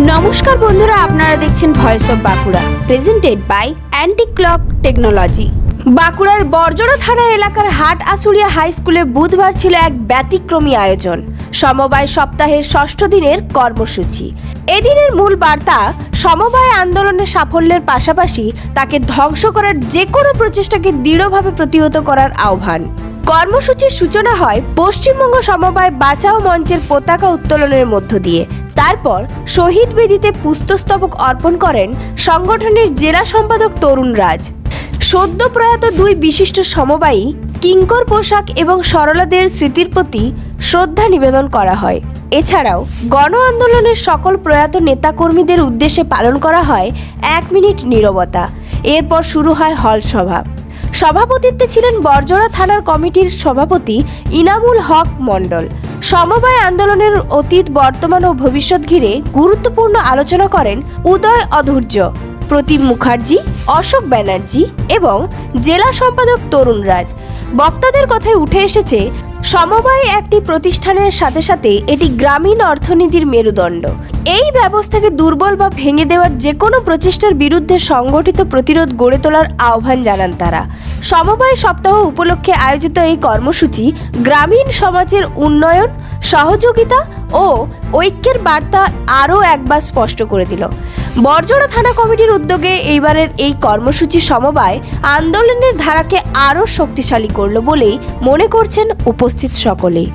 নমস্কার বন্ধুরা, আপনারা দেখছেন voice of Bankura presented by anti clock technology বাঁকুড়ার বর্জরা থানা এলাকার হাট আশুলিয়া হাই স্কুলে বুধবার ছিল এক ব্যতিক্রমী আয়োজন। সমবায় সপ্তাহের ষষ্ঠ দিনের কর্মসূচি। এদিনের মূল বার্তা, সমবায় আন্দোলনের সাফল্যের পাশাপাশি তাকে ধ্বংস করার যে কোনো প্রচেষ্টাকে দৃঢ়ভাবে প্রতিহত করার আহ্বান। কর্মসূচির সূচনা হয় পশ্চিমবঙ্গ সমবায় বাঁচাও মঞ্চের পতাকা উত্তোলনের মধ্য দিয়ে। তারপর শহীদ বেদিতে পুস্তস্তবক অর্পণ করেন সংগঠনের জেলা সম্পাদক তরুণ রাজ। সদ্য প্রয়াত দুই বিশিষ্ট সমবায়ী কিঙ্কর পোশাক এবং সরলাদের স্মৃতির প্রতি শ্রদ্ধা নিবেদন করা হয়। এছাড়াও গণ আন্দোলনের সকল প্রয়াত নেতাকর্মীদের উদ্দেশ্যে পালন করা হয় এক মিনিট নীরবতা। এরপর শুরু হয় হল সভা। সভাপতিত্বে ছিলেন বরজড়া থানার কমিটির সভাপতি ইনামুল হক মণ্ডল। সমবায় আন্দোলনের অতীত, বর্তমান ও ভবিষ্যৎ ঘিরে গুরুত্বপূর্ণ আলোচনা করেন উদয় অধৈর্য প্রতীপ মুখার্জি, অশোক ব্যানার্জি এবং জেলা সম্পাদক তরুণ রাজ। বক্তাদের কথায় উঠে এসেছে সমবায় একটি প্রতিষ্ঠানের সাথে সাথে এটি গ্রামীণ অর্থনীতির মেরুদণ্ড। এই ব্যবস্থাকে দুর্বল বা ভেঙে দেওয়ার যে কোনো প্রচেষ্টার বিরুদ্ধে সংগঠিত প্রতিরোধ গড়ে তোলার আহ্বান জানান তারা। সমবায় সপ্তাহ উপলক্ষে আয়োজিত এই কর্মসূচি গ্রামীণ সমাজের উন্নয়ন, সহযোগিতা ও ঐক্যের বার্তা আরও একবার স্পষ্ট করে দিল। বরজড়া থানা কমিটির উদ্যোগে এইবারের এই কর্মসূচি সমবায় আন্দোলনের ধারাকে আরও শক্তিশালী করল বলেই মনে করছেন উপস্থিত সকলে।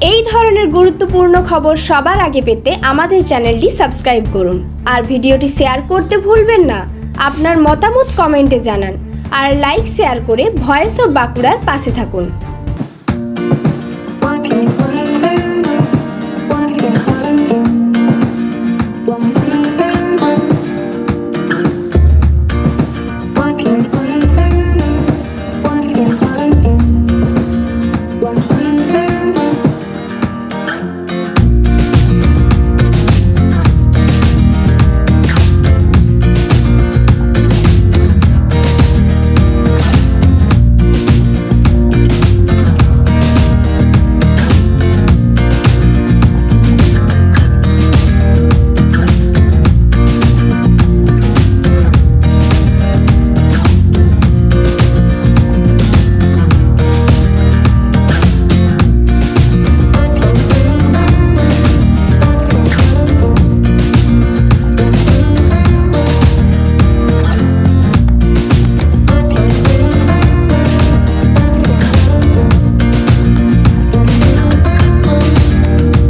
এই ধরনের গুরুত্বপূর্ণ খবর সবার আগে পেতে আমাদের চ্যানেলটি সাবস্ক্রাইব করুন। আর ভিডিওটি শেয়ার করতে ভুলবেন না। আপনার মতামত কমেন্টে জানান। আর লাইক শেয়ার করে ভয়েস অফ বাঁকুড়ার পাশে থাকুন।